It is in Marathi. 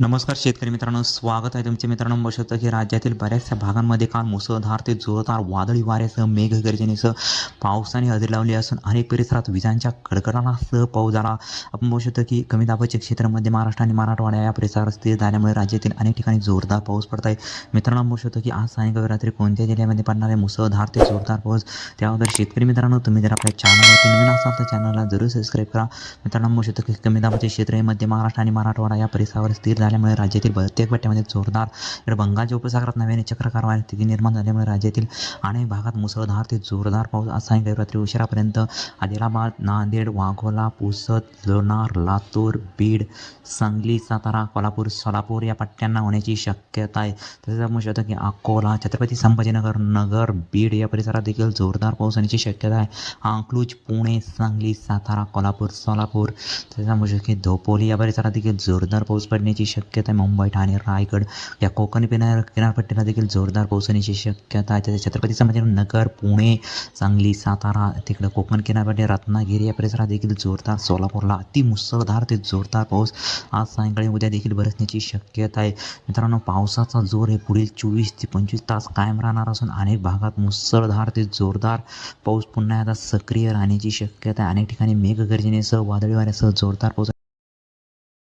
नमस्कार शेतकरी मित्रांनो स्वागत आहे तुमच्या मित्रांनो. बशत की राज्यातील बऱ्याचशा भागांमध्ये काल मुसळधार ते जोरदार वादळी वाऱ्यासह मेघगर्जनेसह पावसाने हजेरी लावली असून अनेक परिसरात विजांच्या कडकडाटासह पाऊस झाला. आपण बघू शकतो की कमी दाबाच्या क्षेत्रामध्ये महाराष्ट्र आणि मराठवाडा या परिसरात स्थिर झाल्यामुळे राज्यातील अनेक ठिकाणी जोरदार पाऊस पडत आहे मित्रांनो बघू शकतो की आज सायंकाळी रात्री कोणत्या जिल्ह्यामध्ये पडणारे मुसळधार ते जोरदार पाऊस. त्याबद्दल शेतकरी मित्रांनो तुम्ही जर आपल्या चॅनलवरती नवीन असाल तर चॅनलला जरूर सबस्क्राईब करा. मित्रांनो बघू शकतो की कमी दाबाचे क्षेत्र हे मध्य महाराष्ट्र आणि मराठवाडा या परिसरावर स्थिर झाल्यामुळे राज्यातील प्रत्येक पट्ट्यामध्ये जोरदार तर बंगालच्या उपसागरात नव्याने चक्रकार वारे स्थिती निर्माण झाल्यामुळे राज्यातील अनेक भागात मुसळधार ते जोरदार पाऊस आज सायंकाळी रात्री उशिरापर्यंत आदिलाबाद नांदेड वाघोला पुसद लोणार लातूर बीड सांगली सातारा कोल्हापूर सोलापूर या पट्ट्यांना होण्याची शक्यता आहे. तसेच आपण शकतो की अकोला छत्रपती संभाजीनगर नगर बीड या परिसरात देखील जोरदार पाऊस होण्याची शक्यता आहे. अंकलूज पुणे सांगली सातारा कोल्हापूर सोलापूर. तसेच आपण शकतो की धोपोली या परिसरात देखील जोरदार पाऊस पडण्याची शक्यता शक्यता आहे. मुंबई ठाणे रायगड या कोकण किनार किनारपट्टीला देखील जोरदार पोहोचण्याची शक्यता आहे. त्याच्या छत्रपती संभाजीनगर नगर पुणे सांगली सातारा तिकडं कोकण किनारपट्टी रत्नागिरी या परिसरात देखील जोरदार सोलापूरला अति मुसळधार ते जोरदार पाऊस आज सायंकाळी उद्या देखील बरसण्याची शक्यता आहे. मित्रांनो पावसाचा जोर हे पुढील चोवीस ते पंचवीस तास कायम राहणार असून अनेक भागात मुसळधार ते जोरदार पाऊस पुन्हा आता सक्रिय राहण्याची शक्यता आहे. अनेक ठिकाणी मेघगर्जनेसह वादळी वाऱ्यासह जोरदार पाऊस